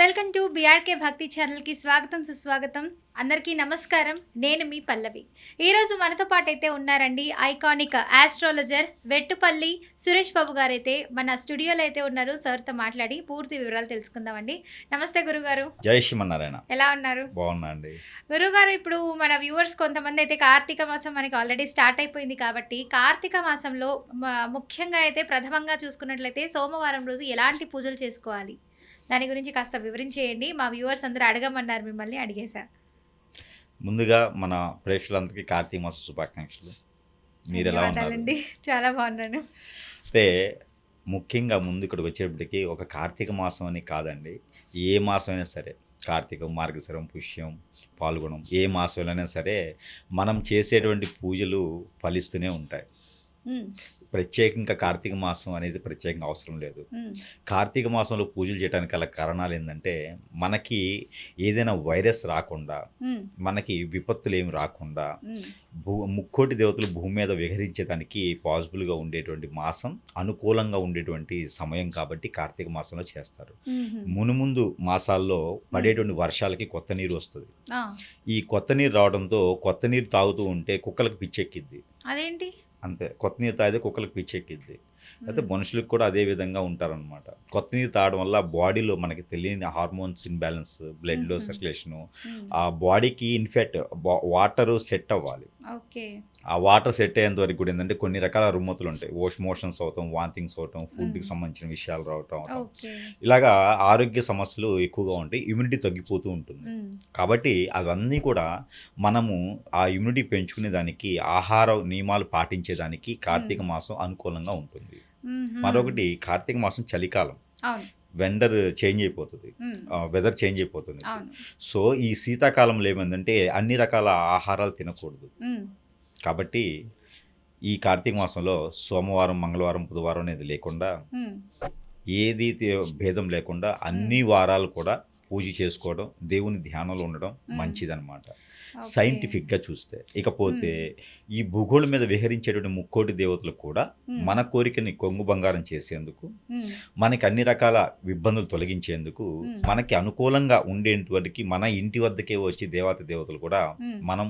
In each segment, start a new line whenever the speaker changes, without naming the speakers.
Welcome to BRK భక్తి ఛానల్కి స్వాగతం సుస్వాగతం. అందరికీ నమస్కారం. నేను మీ పల్లవి. ఈరోజు మనతో పాటు అయితే ఉన్నారండి ఐకానిక్ ఆస్ట్రాలజర్ వెట్టుపల్లి సురేష్ బాబు గారు అయితే మన స్టూడియోలో అయితే ఉన్నారు. సార్తో మాట్లాడి పూర్తి వివరాలు తెలుసుకుందామండి. నమస్తే గురుగారు.
జై శ్రీమన్నారాయణ.
ఎలా ఉన్నారు?
బాగున్నా అండి.
గురుగారు ఇప్పుడు మన వ్యూవర్స్ కొంతమంది అయితే కార్తీక మాసం మనకి ఆల్రెడీ స్టార్ట్ అయిపోయింది కాబట్టి కార్తీక మాసంలో ముఖ్యంగా అయితే ప్రథమంగా చూసుకున్నట్లయితే సోమవారం రోజు ఎలాంటి పూజలు చేసుకోవాలి? దాని గురించి కాస్త వివరించేయండి. మా వ్యూవర్స్ అందరూ అడగమన్నారు మిమ్మల్ని అడిగేశా.
ముందుగా మన ప్రేక్షకులందరికీ కార్తీక మాస శుభాకాంక్షలు. మీరు ఎలా ఉన్నారు?
ధన్యవాదాలండి. చాలా బాగున్నాను.
అయితే ముఖ్యంగా ముందు ఇక్కడికి వచ్చేటప్పటికి ఒక కార్తీక మాసం అని కాదండి. ఏ మాసం అయినా సరే కార్తీకం మార్గశిరం పుష్యం పాల్గొనం ఏ మాసంలోనైనా సరే మనం చేసేటువంటి పూజలు ఫలిస్తూనే ఉంటాయి. ప్రత్యేకంగా కార్తీక మాసం అనేది ప్రత్యేకంగా అవసరం లేదు. కార్తీక మాసంలో పూజలు చేయడానికి గల కారణాలు ఏంటంటే మనకి ఏదైనా వైరస్ రాకుండా మనకి విపత్తులు ఏమి రాకుండా భూ ముక్కోటి దేవతలు భూమి మీద విహరించేదానికి పాసిబుల్గా ఉండేటువంటి మాసం అనుకూలంగా ఉండేటువంటి సమయం కాబట్టి కార్తీక మాసంలో చేస్తారు. మునుముందు మాసాల్లో పడేటువంటి వర్షాలకి కొత్త నీరు వస్తుంది. ఈ కొత్త నీరు రావడంతో కొత్త నీరు తాగుతూ ఉంటే కుక్కలకు పిచ్చెక్కిద్ది.
అదేంటి?
అంతే. కొత్త నీరు తాగితే కుక్కలకు పిచ్చెక్కిద్ది. అయితే మనుషులకు కూడా అదే విధంగా ఉంటారనమాట కొత్త నీరు తాగడం వల్ల బాడీలో మనకి తెలియని హార్మోన్స్ ఇన్బ్యాలెన్స్ బ్లడ్లో
Mhm.
సర్క్యులేషను
ఉమ్,
ఆ బాడీకి ఇన్ఫెక్ట్ వాటర్ సెట్ అవ్వాలి. ఆ వాటర్ సెట్ అయ్యేంత వరకు కూడా ఏంటంటే కొన్ని రకాల రుమ్మతులు ఉంటాయి. వాష్ మోషన్స్ అవటం వాంతింగ్స్ అవటం ఫుడ్కి. సంబంధించిన విషయాలు రావటం అవటం. ఇలాగా ఆరోగ్య సమస్యలు ఎక్కువగా ఉంటాయి ఇమ్యూనిటీ తగ్గిపోతూ ఉంటుంది. కాబట్టి అవన్నీ కూడా మనము ఆ ఇమ్యూనిటీ పెంచుకునే దానికి ఆహార నియమాలు పాటించేదానికి కార్తీక మాసం అనుకూలంగా ఉంటుంది. మరొకటి కార్తీక మాసం చలికాలం. వెండర్ చేంజ్ అయిపోతుంది. వెదర్ చేంజ్ అయిపోతుంది. సో ఈ శీతాకాలంలో ఏమైందంటే అన్ని రకాల ఆహారాలు తినకూడదు. కాబట్టి ఈ కార్తీక మాసంలో సోమవారం మంగళవారం బుధవారం అనేది లేకుండా ఏది భేదం లేకుండా అన్ని వారాలు కూడా పూజ చేసుకోవడం దేవుని ధ్యానంలో ఉండడం. మంచిదన్నమాట. సైంటిఫిక్గా చూస్తే ఇకపోతే ఈ భూగోళం మీద విహరించేటువంటి ముక్కోటి దేవతలు కూడా. మన కోరికని కొంగు బంగారం చేసేందుకు మనకి అన్ని రకాల ఇబ్బందులు తొలగించేందుకు. మనకి అనుకూలంగా ఉండేటువంటి మన ఇంటి వద్దకే వచ్చి దేవత దేవతలు కూడా మనం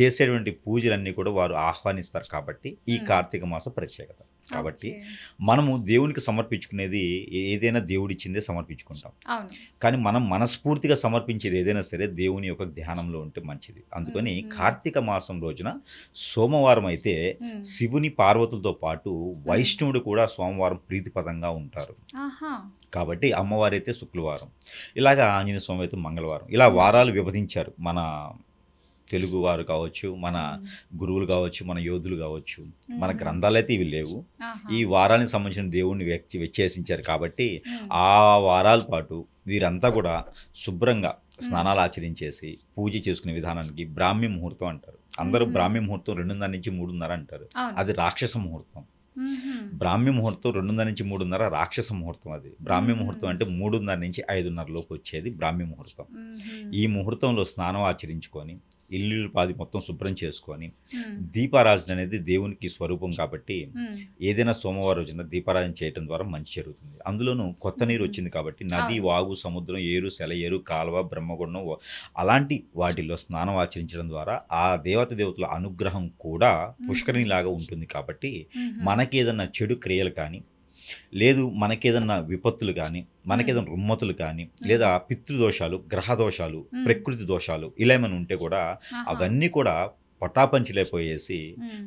చేసేటువంటి పూజలన్నీ కూడా వారు ఆహ్వానిస్తారు కాబట్టి ఈ. కార్తీక మాసం ప్రత్యేకత కాబట్టి. మనము దేవునికి సమర్పించుకునేది ఏదైనా దేవుడిచ్చిందే సమర్పించుకుంటాం. కానీ మనం మనస్ఫూర్తిగా సమర్పించేది ఏదైనా సరే దేవుని యొక్క ధ్యానంలో ఉంటే మంచిది. అందుకని. కార్తీక మాసం రోజున సోమవారం అయితే శివుని పార్వతులతో పాటు వైష్ణవుడు కూడా సోమవారం ప్రీతిపదంగా ఉంటారు. కాబట్టి అమ్మవారు అయితే శుక్రవారం. ఇలాగా ఆంజనేయ స్వామి అయితే మంగళవారం. ఇలా వారాలు విభజించారు మన తెలుగు వారు కావచ్చు మన గురువులు కావచ్చు మన యోధులు కావచ్చు మన. గ్రంథాలు అయితే ఇవి లేవు. ఈ వారానికి సంబంధించిన దేవుణ్ణి వ్యక్తి వ్యత్యాసించారు కాబట్టి ఆ వారాల పాటు వీరంతా కూడా శుభ్రంగా స్నానాలు ఆచరించేసి పూజ చేసుకునే విధానానికి బ్రాహ్మీ ముహూర్తం అంటారు అందరూ. బ్రాహ్మీ ముహూర్తం రెండున్నర నుంచి మూడున్నర అంటారు అది రాక్షస ముహూర్తం. బ్రాహ్మీ ముహూర్తం రెండున్నర నుంచి మూడున్నర రాక్షస ముహూర్తం అది బ్రాహ్మీ. ముహూర్తం అంటే మూడున్నర నుంచి ఐదున్నర లోపు వచ్చేది బ్రాహ్మీ ముహూర్తం. ఈ ముహూర్తంలో స్నానం ఆచరించుకొని ఇల్లు పాది మొత్తం శుభ్రం చేసుకొని
ఉమ్,
దీపారాజన అనేది దేవునికి స్వరూపం కాబట్టి ఏదైనా సోమవారం రోజున దీపారాధన చేయడం ద్వారా మంచి జరుగుతుంది అందులోనూ కొత్త నీరు. వచ్చింది కాబట్టి నది. వాగు సముద్రం ఏరు సెలయేరు కాలువ బ్రహ్మగుండం అలాంటి వాటిల్లో స్నానం ఆచరించడం ద్వారా ఆ దేవత దేవతల అనుగ్రహం కూడా పుష్కరిణిలాగా ఉంటుంది కాబట్టి. మనకి ఏదన్నా చెడు క్రియలు కానీ లేదు మనకేదన్నా విపత్తులు కానీ మనకేదన్నా రుమ్మతులు కానీ లేదా పితృదోషాలు గ్రహ దోషాలు. ప్రకృతి దోషాలు ఇలా ఏమైనా ఉంటే కూడా. అవన్నీ కూడా పటాపంచలేపోయేసి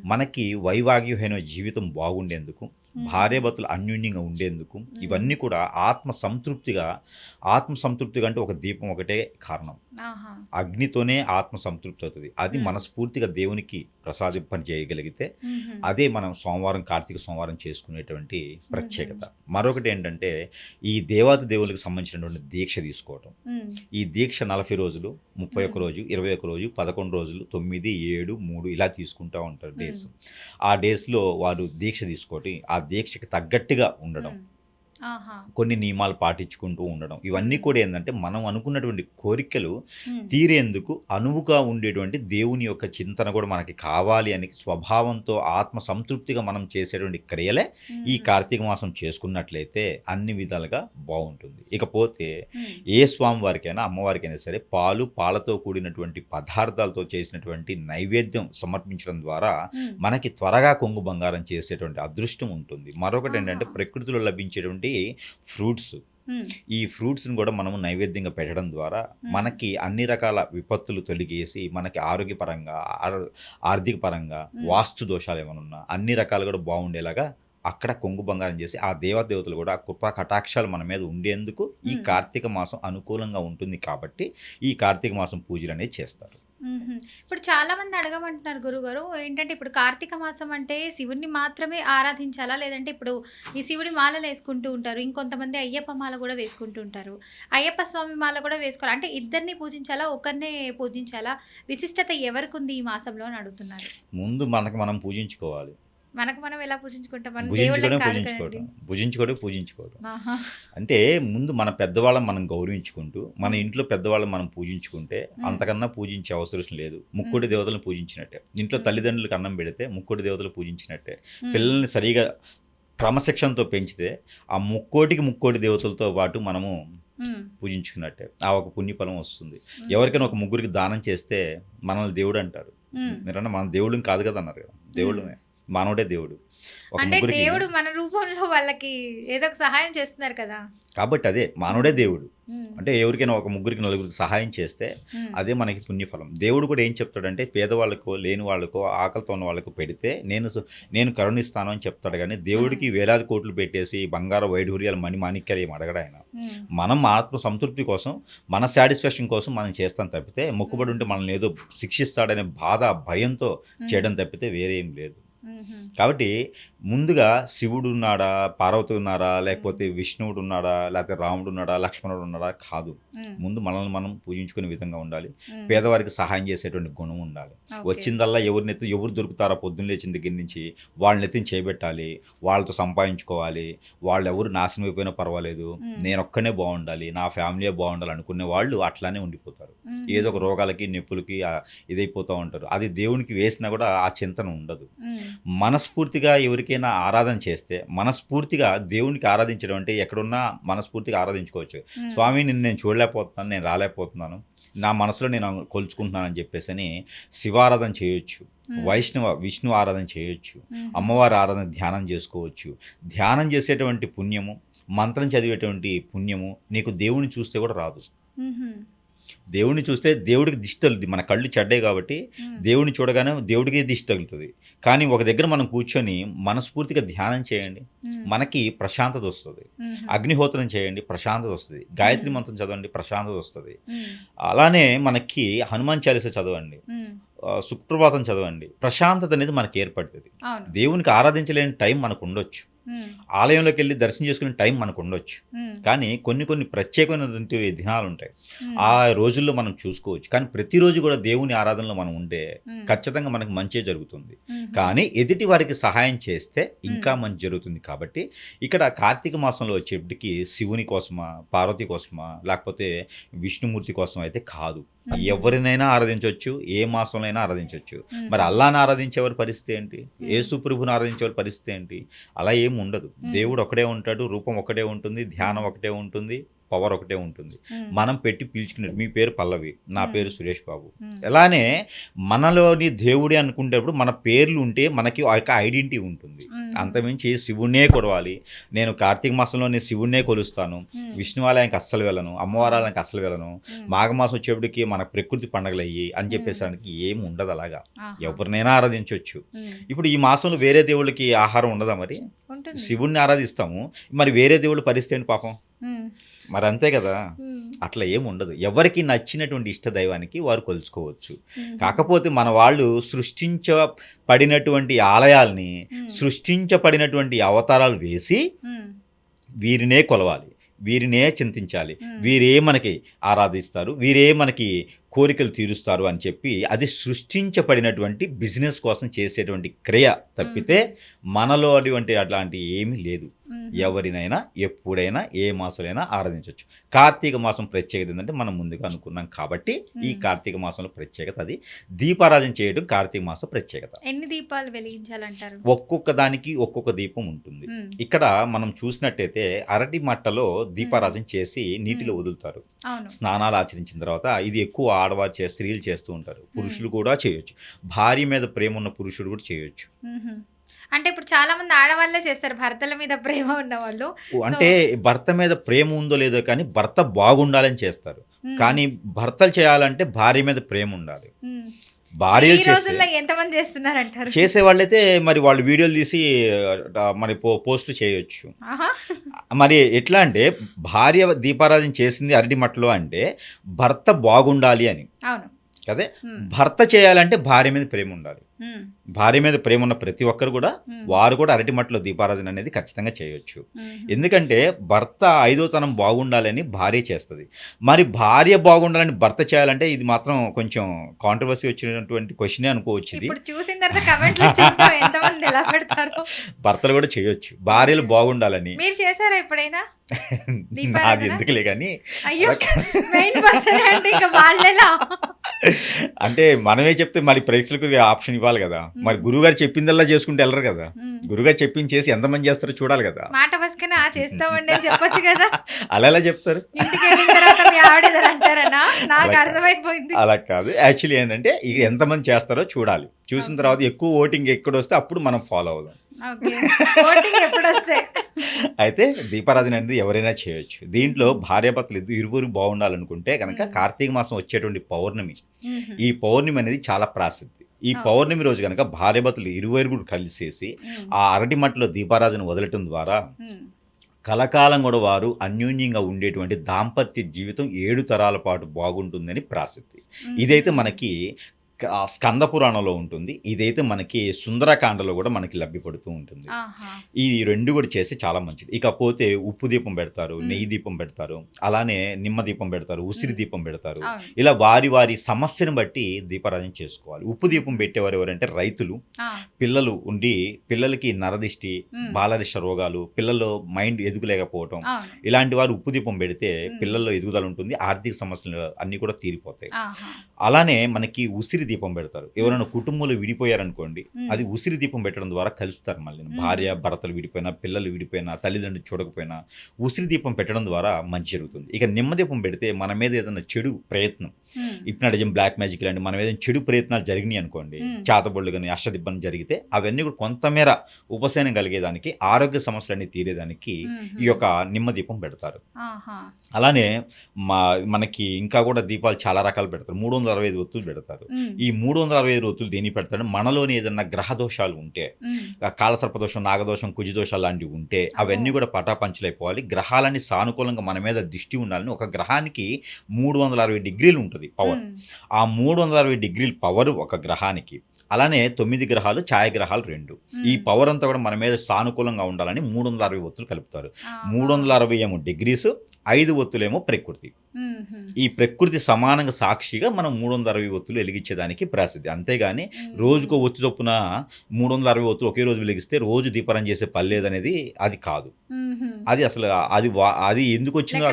మనకి వైవాగ్యమైన జీవితం బాగుండేందుకు. భార్యాభర్తలు అన్యోన్యంగా ఉండేందుకు ఇవన్నీ కూడా ఆత్మ సంతృప్తిగా ఆత్మ సంతృప్తిగా అంటే ఒక దీపం ఒకటే కారణం. అగ్నితోనే ఆత్మ సంతృప్తి అవుతుంది అది. మనస్ఫూర్తిగా దేవునికి ప్రసాదింపని చేయగలిగితే. అదే మనం సోమవారం కార్తీక సోమవారం చేసుకునేటువంటి ప్రత్యేకత మరొకటి ఏంటంటే ఈ దేవాతి దేవునికి సంబంధించినటువంటి దీక్ష తీసుకోవటం ఈ దీక్ష నలభై రోజులు ముప్పై ఒక్క. రోజు ఇరవై ఒక్క రోజు పదకొండు రోజులు తొమ్మిది ఏడు మూడు ఇలా తీసుకుంటూ ఉంటారు డేస్. ఆ డేస్లో వారు దీక్ష తీసుకోవటం ఆ దీక్షకి తగ్గట్టుగా ఉండడం. కొన్ని నియమాలు పాటించుకుంటూ ఉండడం ఇవన్నీ కూడా ఏంటంటే మనం అనుకున్నటువంటి కోరికలు. తీరేందుకు అనువుగా ఉండేటువంటి దేవుని యొక్క చింతన కూడా మనకి కావాలి అని స్వభావంతో ఆత్మ సంతృప్తిగా మనం చేసేటువంటి క్రియలే ఈ. కార్తీక మాసం చేసుకున్నట్లయితే అన్ని విధాలుగా బాగుంటుంది ఇకపోతే. ఏ స్వామి వారికైనా అమ్మవారికైనా సరే పాలు పాలతో కూడినటువంటి పదార్థాలతో చేసినటువంటి నైవేద్యం సమర్పించడం ద్వారా. మనకి త్వరగా కొంగు బంగారం చేసేటువంటి అదృష్టం ఉంటుంది మరొకటి ఏంటంటే. ప్రకృతిలో లభించేటువంటి ఫ్రూట్స్
ఉమ్.
ఈ ఫ్రూట్స్ని కూడా మనము నైవేద్యంగా పెట్టడం ద్వారా. మనకి అన్ని రకాల విపత్తులు తొలగేసి మనకి ఆరోగ్యపరంగా ఆర్- ఆర్థిక పరంగా. వాస్తు దోషాలు ఏమైనా ఉన్నా అన్ని రకాలు కూడా బాగుండేలాగా అక్కడ కొంగు బంగారం చేసి ఆ దేవదేవతలు కూడా కృపా కటాక్షాలు మన మీద ఉండేందుకు ఈ. కార్తీక మాసం అనుకూలంగా ఉంటుంది కాబట్టి ఈ కార్తీక మాసం పూజలు అనేది చేస్తారు
ఇప్పుడు చాలా మంది అడగమంటున్నారు గురుగారు ఏంటంటే ఇప్పుడు కార్తీక మాసం అంటే శివుడిని మాత్రమే ఆరాధించాలా? లేదంటే ఇప్పుడు ఈ శివుడి మాలలు వేసుకుంటూ ఉంటారు ఇంకొంతమంది అయ్యప్ప మాల కూడా వేసుకుంటూ ఉంటారు. అయ్యప్ప స్వామి మాల కూడా వేసుకోవాలి? అంటే ఇద్దరిని పూజించాలా? ఒకరినే పూజించాలా? విశిష్టత ఎవరికి ఉంది ఈ మాసంలో అని అడుగుతున్నారు.
ముందు మనకు మనం పూజించుకోవాలి.
మనకు మనం ఎలా పూజించుకుంటాం
పూజించుకోవడం
కదండి.
భుజించుకోవడం పూజించుకోవడం
ఆహా.
అంటే ముందు మన పెద్దవాళ్ళని మనం గౌరవించుకుంటూ మన. ఇంట్లో పెద్దవాళ్ళని మనం పూజించుకుంటే. అంతకన్నా పూజించే అవసరం లేదు ముక్కుడి దేవతలను పూజించినట్టే ఇంట్లో. తల్లిదండ్రులకు అన్నం పెడితే ముక్కుడి దేవతలు పూజించినట్టే. పిల్లల్ని సరిగా క్రమశిక్షణతో పెంచితే ఆ ముక్కోటికి ముక్కోటి దేవతలతో పాటు మనము. పూజించుకున్నట్టే ఆ ఒక పుణ్యఫలం వస్తుంది. ఎవరికైనా ఒక ముగ్గురికి దానం చేస్తే మనల్ని దేవుడు అంటారు. మీరన్నా మన దేవుళ్ళని కాదు కదా అన్నారు కదా దేవుళ్ళమే మానవుడే దేవుడు
అంటే దేవుడు మన రూపంలో వాళ్ళకి ఏదో ఒక సహాయం చేస్తున్నారు కదా
కాబట్టి అదే మానవుడే దేవుడు. అంటే ఎవరికైనా ఒక ముగ్గురికి నలుగురికి సహాయం చేస్తే. అదే మనకి పుణ్యఫలం దేవుడు కూడా ఏం చెప్తాడంటే పేదవాళ్ళకో లేని వాళ్ళకో ఆకలితో ఉన్న వాళ్ళకు పెడితే నేను నేను కరుణిస్తాను అని చెప్తాడు కానీ దేవుడికి వేలాది కోట్లు పెట్టేసి బంగారు వైఢూర్యాలు మణి మాణిక్యాలు ఏం అడగడు ఆయన. మనం ఆత్మ సంతృప్తి కోసం మన సాటిస్ఫాక్షన్ కోసం మనం చేస్తాం తప్పితే మొక్కుబడి ఉంటే మనల్ని ఏదో శిక్షిస్తాడనే బాధ భయంతో చేయడం తప్పితే వేరే లేదు. కాబట్టి ముందుగా శివుడు ఉన్నాడా పార్వతి ఉన్నారా లేకపోతే విష్ణువుడు ఉన్నాడా లేకపోతే రాముడు ఉన్నాడా లక్ష్మణుడు ఉన్నాడా కాదు. ముందు మనల్ని మనం పూజించుకునే విధంగా ఉండాలి. పేదవారికి సహాయం చేసేటువంటి గుణం ఉండాలి. వచ్చిందల్లా ఎవరిని ఎవరు దొరుకుతారో పొద్దున్న లేచిన దగ్గర నుంచి? వాళ్ళని ఎత్తిని చేపెట్టాలి. వాళ్ళతో సంపాదించుకోవాలి. వాళ్ళు ఎవరు నాశనం అయిపోయినా పర్వాలేదు. నేను ఒక్కనే బాగుండాలి. నా ఫ్యామిలీ బాగుండాలి అనుకునే వాళ్ళు అట్లానే ఉండిపోతారు. ఏదో ఒక రోగాలకి నొప్పులకి ఇదైపోతూ ఉంటారు. అది దేవునికి వేసినా కూడా ఆ చింతన ఉండదు. మనస్ఫూర్తిగా ఎవరికైనా ఆరాధన చేస్తే మనస్ఫూర్తిగా దేవునికి ఆరాధించడం అంటే ఎక్కడున్నా మనస్ఫూర్తిగా ఆరాధించుకోవచ్చు. స్వామి నిన్ను నేను చూడలేకపోతున్నాను నేను రాలేకపోతున్నాను నా మనసులో నేను కొలుచుకుంటున్నానని చెప్పేసి అని శివారాధన చేయొచ్చు. వైష్ణవ విష్ణు ఆరాధన చేయొచ్చు
మ్మ్.
అమ్మవారి ఆరాధన ధ్యానం చేసుకోవచ్చు ధ్యానం చేసేటువంటి పుణ్యము మంత్రం చదివేటువంటి పుణ్యము నీకు దేవుని చూస్తే కూడా రాదు. దేవుడిని చూస్తే దేవుడికి దిష్టి తగులుతుంది మన కళ్ళు చెడ్డాయి కాబట్టి. దేవుడిని చూడగానే దేవుడికి దిష్టి తగులుతుంది కానీ ఒక దగ్గర మనం కూర్చొని మనస్ఫూర్తిగా ధ్యానం చేయండి. మనకి ప్రశాంతత వస్తుంది. అగ్నిహోత్రం చేయండి ప్రశాంతత వస్తుంది గాయత్రి. మంత్రం చదవండి ప్రశాంతత వస్తుంది. అలానే మనకి హనుమాన్ చాలీస చదవండి సుప్రభాతం చదవండి ప్రశాంతత అనేది మనకి ఏర్పడుతుంది దేవునికి ఆరాధించలేని టైం మనకు ఉండొచ్చు. ఆలయంలోకి వెళ్ళి దర్శనం చేసుకునే టైం మనకు ఉండొచ్చు. కానీ కొన్ని కొన్ని ప్రత్యేకమైనటువంటి దినాలు ఉంటాయి. ఆ రోజుల్లో మనం చూసుకోవచ్చు కానీ ప్రతిరోజు కూడా దేవుని ఆరాధనలో మనం ఉంటే. ఖచ్చితంగా మనకు మంచే జరుగుతుంది. కానీ ఎదుటి వారికి సహాయం చేస్తే ఇంకా మంచి జరుగుతుంది కాబట్టి ఇక్కడ కార్తీక మాసంలో వచ్చేటికి శివుని కోసమా పార్వతి కోసమా లేకపోతే విష్ణుమూర్తి కోసం అయితే కాదు. ఎవరినైనా ఆరాధించవచ్చు ఏ మాసంలో అయినా ఆరాధించవచ్చు. మరి అల్లాని ఆరాధించేవారి పరిస్థితి ఏంటి? ఏసు ప్రభుని ఆరాధించేవారి పరిస్థితి ఏంటి? అలా ఏం ఉండదు. దేవుడు ఒకటే ఉంటాడు రూపం ఒకటే ఉంటుంది ధ్యానం ఒకటే ఉంటుంది. పవర్ ఒకటే ఉంటుంది. మనం పెట్టి పిలుచుకునేది మీ పేరు పల్లవి నా. పేరు సురేష్ బాబు. అలానే మనలోని దేవుడే అనుకునేటప్పుడు మన పేర్లు ఉంటే మనకి ఆ యొక్క ఐడెంటిటీ ఉంటుంది. అంతమించి శివుణ్ణే కొలవాలి నేను కార్తీక మాసంలో నేను శివుణ్ణే కొలుస్తాను. విష్ణు ఆలయానికి అస్సలు వెళ్ళను అమ్మవారాలయానికి అస్సలు వెళ్ళను. మాఘమాసం వచ్చేప్పటికి మన ప్రకృతి పండగలు అయ్యి అని చెప్పేసరికి ఏమి ఉండదు అలాగా. ఎవరినైనా ఆరాధించవచ్చు. ఇప్పుడు ఈ మాసంలో వేరే దేవుళ్ళకి ఆహారం ఉండదా మరి శివుణ్ణి ఆరాధిస్తాము మరి వేరే దేవుళ్ళు పరిస్థితి ఏంటి పాపం. మరి అంతే కదా. అట్లా ఏం ఉండదు ఎవరికి నచ్చినటువంటి ఇష్ట దైవానికి వారు కొలుచుకోవచ్చు. కాకపోతే మన వాళ్ళు సృష్టించబడినటువంటి ఆలయాల్ని. సృష్టించబడినటువంటి అవతారాలు వేసి. వీరినే కొలవాలి వీరినే చింతించాలి. వీరే మనకి ఆరాధిస్తారు వీరే మనకి కోరికలు తీరుస్తారు అని చెప్పి అది సృష్టించబడినటువంటి బిజినెస్ కోసం చేసేటువంటి క్రియ తప్పితే మనలో అటువంటి అట్లాంటి ఏమీ లేదు. ఎవరినైనా ఎప్పుడైనా ఏ మాసంలో ఆరాధించవచ్చు. కార్తీక మాసం ప్రత్యేకత ఏంటంటే మనం ముందుగా అనుకున్నాం కాబట్టి ఈ. కార్తీక మాసంలో ప్రత్యేకత అది. దీపారాధన చేయడం కార్తీక మాసం ప్రత్యేకత.
ఎన్ని దీపాలు వెలిగించాలంటారు?
ఒక్కొక్క దానికి ఒక్కొక్క దీపం ఉంటుంది. ఇక్కడ మనం చూసినట్టయితే అరటి మట్టలో దీపారాధన చేసి నీటిలో. వదులుతారు. స్నానాలు ఆచరించిన తర్వాత ఇది ఎక్కువ ఆడవారు చే స్త్రీలు చేస్తూ ఉంటారు. పురుషులు కూడా చేయొచ్చు. భార్య మీద ప్రేమ ఉన్న పురుషుడు కూడా చేయొచ్చు.
అంటే ఇప్పుడు చాలా మంది ఆడవాళ్ళే చేస్తారు. భర్తల మీద ప్రేమ ఉన్న వాళ్ళు
అంటే భర్త మీద ప్రేమ ఉందో లేదో కానీ భర్త బాగుండాలని చేస్తారు. కానీ భర్తలు చేయాలంటే భార్య మీద ప్రేమ ఉండాలి. భార్యలు
రోజుల్లో ఎంతమంది చేస్తున్నారంటారు
చేసే వాళ్ళైతే మరి వాళ్ళు వీడియోలు తీసి మరి పో పోస్టులు చేయొచ్చు. మరి ఎట్లా అంటే భార్య దీపారాధన చేసింది అరటి మట్టలో అంటే భర్త బాగుండాలి అని
అవును
కదే
మ్మ్.
భర్త చేయాలంటే భార్య మీద ప్రేమ ఉండాలి. భార్య మీద ప్రేమ ఉన్న ప్రతి ఒక్కరు కూడా. వారు కూడా అరటి మట్టలో దీపారాధన అనేది ఖచ్చితంగా చేయొచ్చు. ఎందుకంటే భర్త ఐదోతనం బాగుండాలని భార్య చేస్తుంది. మరి భార్య బాగుండాలని భర్త చేయాలంటే ఇది మాత్రం కొంచెం కాంట్రవర్సీ వచ్చినటువంటి క్వశ్చనే అనుకోవచ్చు ఇది.
చూసిన తర్వాత
భర్తలు కూడా చేయొచ్చు. భార్యలు బాగుండాలని.
మీరు చేశారా ఎప్పుడైనా? దీపారాధన?
ఎందుకులే కానీ
అంటే
మనమే చెప్తే మరి ప్రేక్షకులకు ఆప్షన్ ఇవ్వాలి? కదా. మరి గురుగారు చెప్పిందల్లా చేసుకుంటే వెళ్ళరు కదా. గురుగారు చెప్పింది చేసి ఎంతమంది చేస్తారో చూడాలి కదా.
మాట ఆ చేస్తామండి అని చెప్పొచ్చు కదా.
అలా ఎలా చెప్తారు?
ఇంటికి వెళ్ళిన తర్వాత మీ ఆవిడ ఏదో అంటారనా? నాకు
అలా-
అర్థమైపోయింది.
అలా కాదు. యాక్చువల్లీ ఏంటంటే ఇక ఎంతమంది చేస్తారో చూడాలి. చూసిన తర్వాత ఎక్కువ ఓటింగ్ ఎక్కడ వస్తే అప్పుడు మనం ఫాలో అవుదాం. అయితే దీపారాధన అనేది ఎవరైనా చేయొచ్చు. దీంట్లో భార్యాభర్తలు ఇద్దరు ఇరువురు బాగుండాలనుకుంటే కనుక. కార్తీక మాసం వచ్చేటువంటి పౌర్ణమి. ఈ పౌర్ణమి అనేది చాలా ప్రాసిద్ధి. ఈ. పౌర్ణమి రోజు కనుక భార్యాభర్తలు ఇరువురు కూడా కలిసేసి. ఆ అరటి మట్టలో దీపారాధన వదలటం ద్వారా. కలకాలం కూడా వారు అన్యోన్యంగా ఉండేటువంటి దాంపత్య జీవితం ఏడు తరాల పాటు బాగుంటుందని ప్రాసిద్ధి. ఇదైతే మనకి స్కంద పురాణంలో ఉంటుంది ఇదైతే మనకి సుందరకాండలో కూడా మనకి లభ్యపడుతూ ఉంటుంది. ఈ రెండు కూడా చేస్తే చాలా మంచిది ఇకపోతే ఉప్పు దీపం పెడతారు. నెయ్యి దీపం పెడతారు అలానే నిమ్మ దీపం పెడతారు ఉసిరి. దీపం పెడతారు ఇలా వారి వారి సమస్యను బట్టి దీపారాధన చేసుకోవాలి ఉప్పు దీపం పెట్టేవారు ఎవరంటే రైతులు. పిల్లలు ఉండి పిల్లలకి నరదిష్టి. బాలరిష్ట రోగాలు పిల్లల్లో మైండ్ ఎదుగులేకపోవటం ఇలాంటి వారు ఉప్పు దీపం పెడితే. పిల్లల్లో ఎదుగుదల ఉంటుంది ఆర్థిక సమస్యలు అన్నీ కూడా తీరిపోతాయి. అలానే మనకి ఉసిరి దీపం పెడతారు ఎవరైనా కుటుంబంలో విడిపోయారనుకోండి. అది ఉసిరి దీపం పెట్టడం ద్వారా కలుస్తారు మళ్ళీ. భార్య భర్తలు విడిపోయినా పిల్లలు విడిపోయినా తల్లిదండ్రులు చూడకపోయినా ఉసిరి దీపం పెట్టడం ద్వారా మంచి జరుగుతుంది ఇక నిమ్మ దీపం పెడితే మన మీద ఏదైనా చెడు ప్రయత్నం
మ్మ్.
ఇప్నాడిజం బ్లాక్ మ్యాజిక్ లాంటి మన ఏదైనా చెడు ప్రయత్నాలు జరిగినాయి అనుకోండి. చాతబొళ్ళు కానీ అష్టదిబ్బం జరిగితే అవన్నీ కూడా కొంతమేర ఉపశమనం కలిగేదానికి ఆరోగ్య సమస్యలన్నీ తీరేదానికి. ఈ యొక్క నిమ్మ దీపం పెడతారు. అలానే మా మనకి ఇంకా కూడా దీపాలు చాలా రకాలు పెడతారు మూడు వందల అరవై ఐదు ఒత్తులు పెడతారు. ఈ మూడు వందల అరవై ఐదు ఒత్తులు దేనికి పెడతారు మనలోని ఏదైనా గ్రహ దోషాలు ఉంటే కాలసర్పదోషం నాగదోషం కుజిదోషాలు లాంటివి ఉంటే అవన్నీ. కూడా పటాపంచలైపోవాలి గ్రహాలన్నీ సానుకూలంగా మన మీద దృష్టి ఉండాలని ఒక గ్రహానికి మూడు వందల అరవై డిగ్రీలు ఉంటుంది పవర్. ఆ మూడు వందల అరవై డిగ్రీల పవర్ ఒక గ్రహానికి అలానే తొమ్మిది గ్రహాలు ఛాయాగ్రహాలు రెండు ఈ. పవర్ అంతా కూడా మన మీద సానుకూలంగా ఉండాలని మూడు వందల అరవై ఒత్తులు కలుపుతారు. మూడు వందల అరవై ఏమో డిగ్రీస్ ఐదు ఒత్తులేమో ప్రకృతి. ఈ ప్రకృతి సమానంగా సాక్షిగా మనం మూడు వందల అరవై ఒత్తులు వెలిగించేదానికి ప్రసిద్ధి అంతేగాని. రోజుకో ఒత్తు చొప్పున మూడు వందల అరవై ఒత్తులు ఒకే రోజు వెలిగిస్తే రోజు దీపారం చేసే పర్లేదు అనేది అది కాదు. అది అసలు అది అది ఎందుకు వచ్చిందో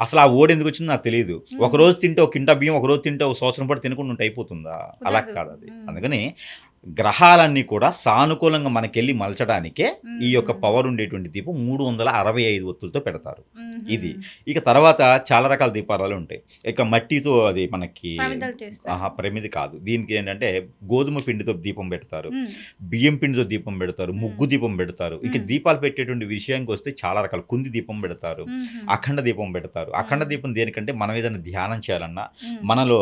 అసలు ఆ ఓడి ఎందుకు వచ్చిందో నాకు తెలియదు. ఒక రోజు తింటే ఒక కింటా బియ్యం ఒక రోజు తింటే ఒక సంవత్సరం పాటు తినకుండా ఉంటే అయిపోతుందా అలా. కాదు అది. అందుకని గ్రహాలన్నీ కూడా సానుకూలంగా మనకెళ్ళి మలచడానికే ఈ యొక్క. పవర్ ఉండేటువంటి దీపం మూడు వందల అరవై ఐదు ఒత్తులతో పెడతారు. ఇది. ఇక తర్వాత చాలా రకాల దీపారాలు ఉంటాయి ఇక మట్టితో అది మనకి ప్రమిది కాదు దీనికి ఏంటంటే గోధుమ పిండితో దీపం పెడతారు. బియ్యం పిండితో దీపం పెడతారు ముగ్గు దీపం పెడతారు ఇక. దీపాలు పెట్టేటువంటి విషయానికి వస్తే చాలా రకాల కుంది దీపం పెడతారు. అఖండ దీపం పెడతారు అఖండ దీపం దేనికంటే మనం ఏదైనా ధ్యానం చేయాలన్నా. మనలో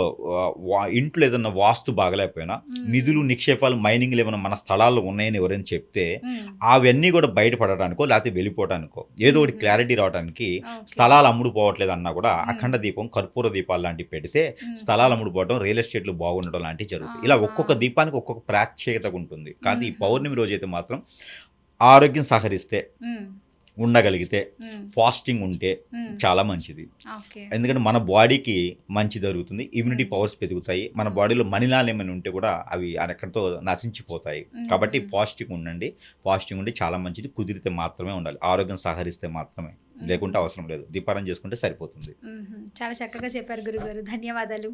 ఇంట్లో ఏదైనా వాస్తు బాగలేకపోయినా. నిధులు నిక్షేపాలు మైనింగ్లు ఏమైనా మన స్థలాల్లో ఉన్నాయని ఎవరైనా చెప్తే. అవన్నీ కూడా బయటపడడానికో లేకపోతే వెళ్ళిపోవడానికో ఏదో ఒకటి. క్లారిటీ రావడానికి. స్థలాలు అమ్ముడు పోవట్లేదు అన్నా కూడా. అఖండ దీపం కర్పూర దీపాలు లాంటివి పెడితే. స్థలాలు అమ్ముడు పోవడం రియల్ ఎస్టేట్లు బాగుండడం లాంటివి జరుగుతాయి ఇలా. ఒక్కొక్క దీపానికి ఒక్కొక్క ప్రాచ్యత ఉంటుంది కానీ ఈ. పౌర్ణమి రోజు అయితే మాత్రం ఆరోగ్యం సహరిస్తే. ఉండగలిగితే. ఫాస్టింగ్ ఉంటే. చాలా మంచిది. ఎందుకంటే మన బాడీకి మంచి జరుగుతుంది ఇమ్యూనిటీ పవర్స్ పెరుగుతాయి మన బాడీలో మనిలాలు ఏమైనా ఉంటే కూడా అవి అక్కడితో నశించిపోతాయి. కాబట్టి ఫాస్టింగ్ ఉండండి. ఫాస్టింగ్ ఉండి చాలా మంచిది కుదిరితే మాత్రమే ఉండాలి. ఆరోగ్యం సహకరిస్తే మాత్రమే. లేకుంటే అవసరం లేదు. దీపారం చేసుకుంటే సరిపోతుంది.
చాలా చక్కగా చెప్పారు గురుగారు. ధన్యవాదాలు.